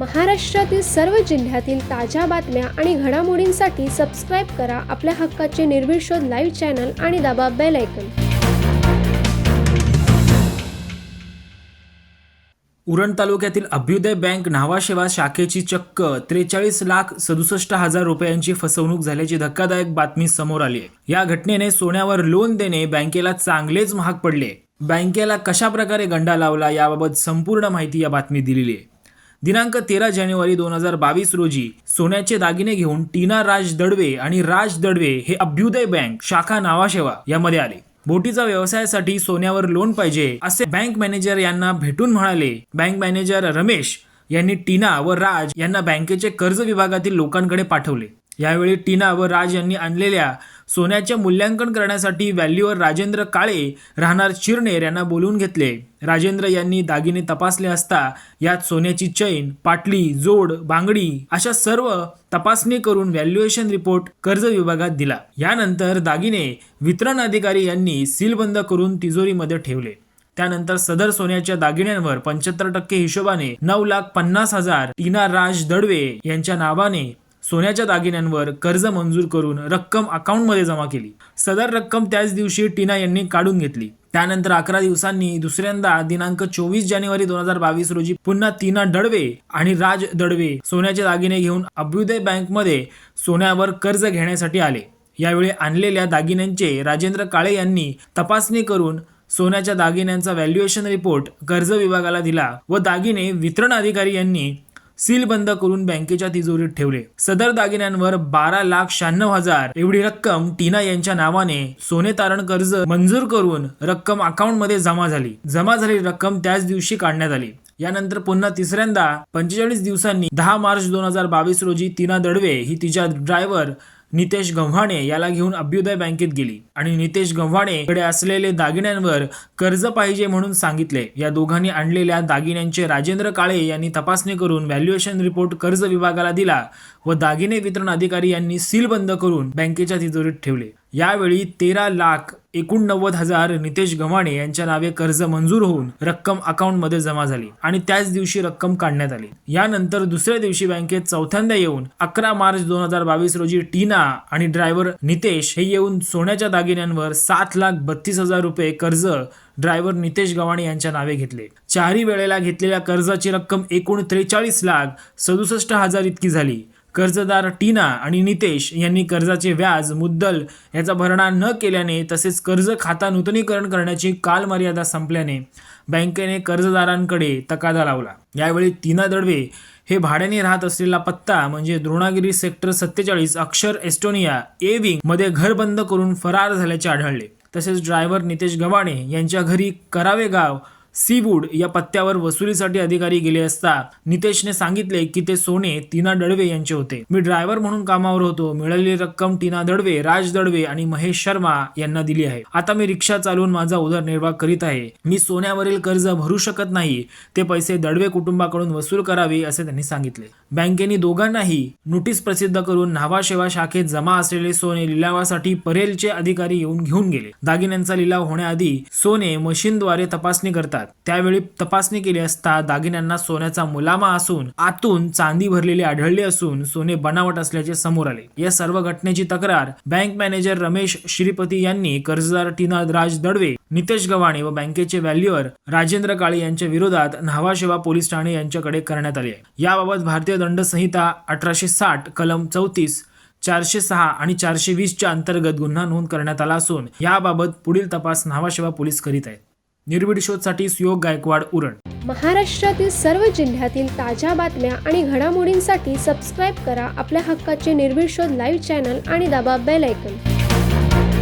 महाराष्ट्रातील सर्व जिल्ह्यातील ताज्या बातम्या आणि घडामोडींसाठी सबस्क्राईब करा आपल्या हक्काचे निर्भीड शोध लाईव्ह चॅनल आणि दाबा बेल ऐकन उरण तालुक्यातील अभ्युदय बँक न्हावाशेवा शाखेची चक्क त्रेचाळीस लाख सदुसष्ट हजार रुपयांची फसवणूक झाल्याची धक्कादायक बातमी समोर आली आहे. या घटनेने सोन्यावर लोन देणे बँकेला चांगलेच महाग पडले. बँकेला कशा प्रकारे गंडा लावला याबाबत संपूर्ण माहिती या बातमी दिलेली आहे. दिनांक तेरा जानेवारी दोन हजार बावीस रोजी सोन्याचे दागिने घेऊन टीना राज दडवे आणि राज दडवे हे अभ्युदय बँक शाखा नावाशेवा यामध्ये आले. बोटीचा व्यवसायासाठी सोन्यावर लोन पाहिजे असे बँक मॅनेजर यांना भेटून म्हणाले. बँक मॅनेजर रमेश यांनी टीना व राज यांना बँकेचे कर्ज विभागातील लोकांकडे पाठवले. यावेळी टीना व राज यांनी आणलेल्या सोन्याचे मूल्यांकन करण्यासाठी व्हॅल्यूअर राजेंद्र काळे राहणार चिरनेर यांना बोलवून घेतले. राजेंद्र यांनी दागिने तपासले असता यात सोन्याची चैन पाटली जोड बांगडी अशा सर्व तपासणी करून व्हॅल्युएशन रिपोर्ट कर्ज विभागात दिला. यानंतर दागिने वितरण अधिकारी यांनी सीलबंद करून तिजोरीमध्ये ठेवले. त्यानंतर सदर सोन्याच्या दागिन्यांवर पंच्याहत्तर टक्के हिशोबाने नऊ लाख पन्नास हजार टीना राज दडवे यांच्या नावाने सोन्याच्या दागिन्यांवर कर्ज मंजूर करून रक्कम अकाउंटमध्ये जमा केली. सदर रक्कम त्याच दिवशी टीना यांनी काढून घेतली. त्यानंतर अकरा दिवसांनी दुसऱ्यांदा दिनांक चोवीस जानेवारी दोन हजार बावीस रोजी पुन्हा तीना दडवे आणि राज दडवे सोन्याचे दागिने घेऊन अभ्युदय बँकमध्ये सोन्यावर कर्ज घेण्यासाठी आले. यावेळी आणलेल्या दागिन्यांचे राजेंद्र काळे यांनी तपासणी करून सोन्याच्या दागिन्यांचा व्हॅल्युएशन रिपोर्ट कर्ज विभागाला दिला व दागिने वितरण अधिकारी यांनी सील बंद करून बँकेच्या तिजोरीत ठेवले. सदर दागिन्यांवर बारा लाख शहाण्णव हजार एवढी रक्कम टीना यांच्या नावाने सोने तारण कर्ज मंजूर करून रक्कम अकाउंटमध्ये जमा झाली. जमा झालेली रक्कम त्याच दिवशी काढण्यात आली. यानंतर पुन्हा तिसऱ्यांदा पंचेचाळीस दिवसांनी दहा मार्च दोन हजार बावीस रोजी तिना दडवे ही तिच्या ड्रायव्हर नितेश गव्हाणे याला घेऊन अभ्युदय बँकेत गेली आणि नितेश गव्हाणे कडे असलेले दागिन्यांवर कर्ज पाहिजे म्हणून सांगितले. या दोघांनी आणलेल्या दागिन्यांचे राजेंद्र काळे यांनी तपासणी करून व्हॅल्युएशन रिपोर्ट कर्ज विभागाला दिला व दागिने वितरण अधिकारी यांनी सील बंद करून बँकेच्या तिजोरीत ठेवले. यावेळी तेरा लाख एकोणनव्वद हजार नितेश गव्हाणे यांच्या नावे कर्ज मंजूर होऊन रक्कम अकाउंटमध्ये जमा झाली आणि त्याच दिवशी रक्कम काढण्यात आली. यानंतर दुसऱ्या दिवशी बँकेत चौथ्यांदा येऊन अकरा मार्च दोन हजार बावीस रोजी टीना आणि ड्रायव्हर नितेश हे येऊन सोन्याच्या दागिन्यांवर सात लाख बत्तीस हजार रुपये कर्ज ड्रायव्हर नितेश गव्हाणे यांच्या नावे घेतले. चारही वेळेला घेतलेल्या कर्जाची रक्कम एकूण त्रेचाळीस लाख सदुसष्ट हजार इतकी झाली. कर्जदार टीना आणि नितेश यांनी कर्जाचे व्याज मुद्दल याचा भरणा न केल्याने तसेच कर्ज खाता नूतनीकरण करण्याची कालमर्यादा संपल्याने बँकेने कर्जदारांकडे तकादा लावला. यावेळी टीना दडवे हे भाड्याने राहत असलेला पत्ता म्हणजे द्रोणागिरी सेक्टर सत्तेचाळीस अक्षर एस्टोनिया ए विंगमध्ये घर बंद करून फरार झाल्याचे आढळले. तसेच ड्रायव्हर नितेश गव्हाणे यांच्या घरी करावे गाव सीवूड या पत्त्यावर वसुलीसाठी अधिकारी गेले असता नितेशने सांगितले की ते सोने टीना दडवे यांचे होते. मी ड्रायव्हर म्हणून कामावर होतो. मिळालेली रक्कम टीना दडवे राज दडवे आणि महेश शर्मा यांना दिली आहे. आता मी रिक्षा चालवून माझा उदरनिर्वाह करीत आहे. मी सोन्यावरील कर्ज भरू शकत नाही. ते पैसे दडवे कुटुंबाकडून वसूल करावे असे त्यांनी सांगितले. बँकेने दोघांनाही नोटीस प्रसिद्ध करून न्हावाशेवा शाखेत जमा असलेले सोने लिलावासाठी परेलचे अधिकारी येऊन घेऊन गेले. दागिन्यांचा लिलाव होण्याआधी सोने मशीनद्वारे तपासणी करतात. त्यावेळी तपासणी केली असता दागिन्यांना सोन्याचा मुलामा असून आतून चांदी भरलेली आढळली असून सोने बनावट असल्याचे समोर आले. या सर्व घटनेची तक्रार बँक मॅनेजर रमेश श्रीपती यांनी कर्जदार टीना राज दडवे नितेश गव्हाणे व बँकेचे व्हॅल्युअर राजेंद्र काळे यांच्या विरोधात न्हावाशेवा पोलीस ठाणे यांच्याकडे करण्यात आली आहे. याबाबत भारतीय दंड संहिता अठराशे साठ कलम चौतीस चारशे सहा आणि चारशे वीसच्या अंतर्गत गुन्हा नोंद करण्यात आला असून याबाबत पुढील तपास न्हावाशेवा पोलीस करीत आहेत. निर्भीड शोधसाठी सुयोग गायकवाड उरण. महाराष्ट्रातील सर्व जिल्ह्यातील ताज्या बातम्या आणि घडामोडींसाठी सबस्क्राईब करा आपल्या हक्काचे निर्भीड शोध लाईव्ह चॅनल आणि दाबा बेल ऐकन